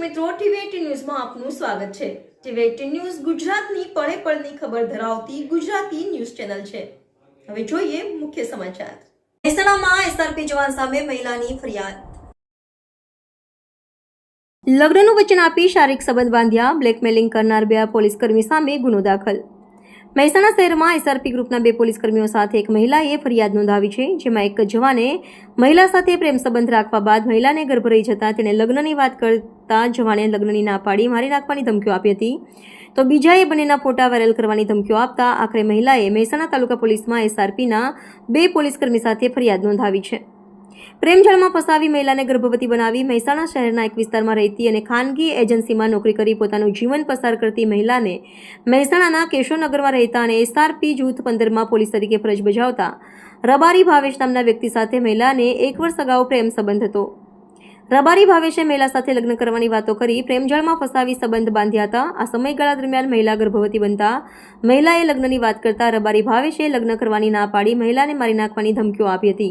મિત્રો, ટીવી ન્યૂઝમાં આપનું સ્વાગત છે. ટીવી ન્યૂઝ ગુજરાતની પળે પળની ખબર ધરાવતી ગુજરાતી ન્યૂઝ ચેનલ છે. હવે જોઈએ મુખ્ય સમાચાર. મહેસાણામાં એસઆરપી જવાન સામે મહિલાની ફરિયાદ. લગ્નનું વચન આપી શારીરિક સંબંધ બાંધ્યા, બ્લેકમેલિંગ કરનાર બે પોલીસકર્મી સામે ગુનો દાખલ. મહેસાણા શહેરમાં એસઆરપી ગ્રુપના બે પોલીસકર્મીઓ સાથે એક મહિલાએ ફરિયાદ નોંધાવી છે, જેમાં એક જવાને મહિલા સાથે પ્રેમ સંબંધ રાખવા બાદ મહિલાને ગર્ભ રહી જતા તેણે લગ્નની વાત કરતા જવાને લગ્નની ના પાડી મારી નાખવાની ધમકીઓ આપી હતી. તો બીજાએ બંનેના ફોટા વાયરલ કરવાની ધમકીઓ આપતા આખરે મહિલાએ મહેસાણા તાલુકા પોલીસમાં એસઆરપીના બે પોલીસકર્મી સાથે ફરિયાદ નોંધાવી છે. પ્રેમજળમાં ફસાવી મહિલાને ગર્ભવતી બનાવી મહેસાણા શહેરના એક વિસ્તારમાં રહેતી અને ખાનગી એજન્સીમાં નોકરી કરી પોતાનું જીવન પસાર કરતી મહિલાને મહેસાણાના કેશવનગરમાં રહેતા અને એસઆરપી જૂથ પંદરમાં પોલીસ તરીકે ફરજ બજાવતા રબારી ભાવેશ નામના વ્યક્તિ સાથે મહિલાને એક વર્ષ અગાઉ પ્રેમ સંબંધ હતો. રબારી ભાવેશે મહિલા સાથે લગ્ન કરવાની વાતો કરી પ્રેમજળમાં ફસાવી સંબંધ બાંધ્યા હતા. આ સમયગાળા દરમિયાન મહિલા ગર્ભવતી બનતા મહિલાએ લગ્નની વાત કરતા રબારી ભાવેશે લગ્ન કરવાની ના પાડી મહિલાને મારી નાખવાની ધમકીઓ આપી હતી.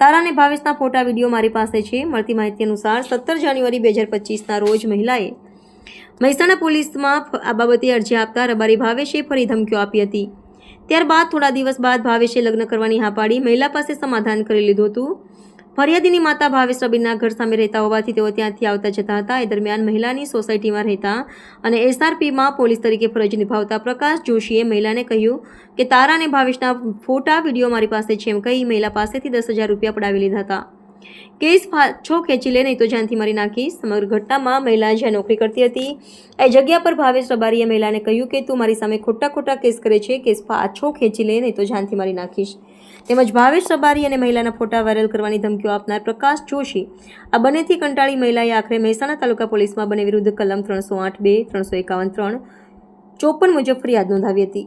તારાને ભાવેશના ફોટા વીડિયો મારી પાસે છે. મળતી માહિતી અનુસાર સત્તર જાન્યુઆરી બે હજાર પચીસના રોજ મહિલાએ મહેસાણા પોલીસમાં આ બાબતે અરજી આપતા રબારી ભાવેશે ફરી ધમકીઓ આપી હતી. ત્યારબાદ થોડા દિવસ બાદ ભાવેશે લગ્ન કરવાની હા પાડી મહિલા પાસે સમાધાન કરી લીધું હતું. ફરિયાદીની માતા ભાવેશ રબીરના ઘર સામે રહેતા હોવાથી તેઓ ત્યાંથી આવતા જતા હતા. એ દરમિયાન મહિલાની સોસાયટીમાં રહેતા અને એસઆરપીમાં પોલીસ તરીકે ફરજ નિભાવતા પ્રકાશ જોશીએ મહિલાને કહ્યું કે, તારા અને ભાવેશના ફોટા, વીડિયો મારી પાસે છે. એમ કહી મહિલા પાસેથી દસ હજાર રૂપિયા પડાવી લીધા હતા. કેસ પાછો ખેંચી લે નહીં તો જાનથી મારી નાખીશ. સમગ્ર ઘટનામાં મહિલા જ્યાં નોકરી કરતી હતી, એ જગ્યા પર ભાવેશ રબારીએ મહિલાને કહ્યું કે, તું મારી સામે ખોટા ખોટા કેસ કરે છે, કેસ પાછો ખેંચી લે નહીં તો જાનથી મારી નાખીશ. તેમજ ભાવેશ રબારી અને મહિલાના ફોટા વાયરલ કરવાની ધમકીઓ આપનાર પ્રકાશ જોશી. આ બંનેથી કંટાળી મહિલાએ આખરે મહેસાણા તાલુકા પોલીસમાં બંને વિરુદ્ધ કલમ ત્રણસો આઠ બે, ત્રણસો એકાવન ત્રણ ચોપન મુજબ ફરિયાદ નોંધાવી હતી.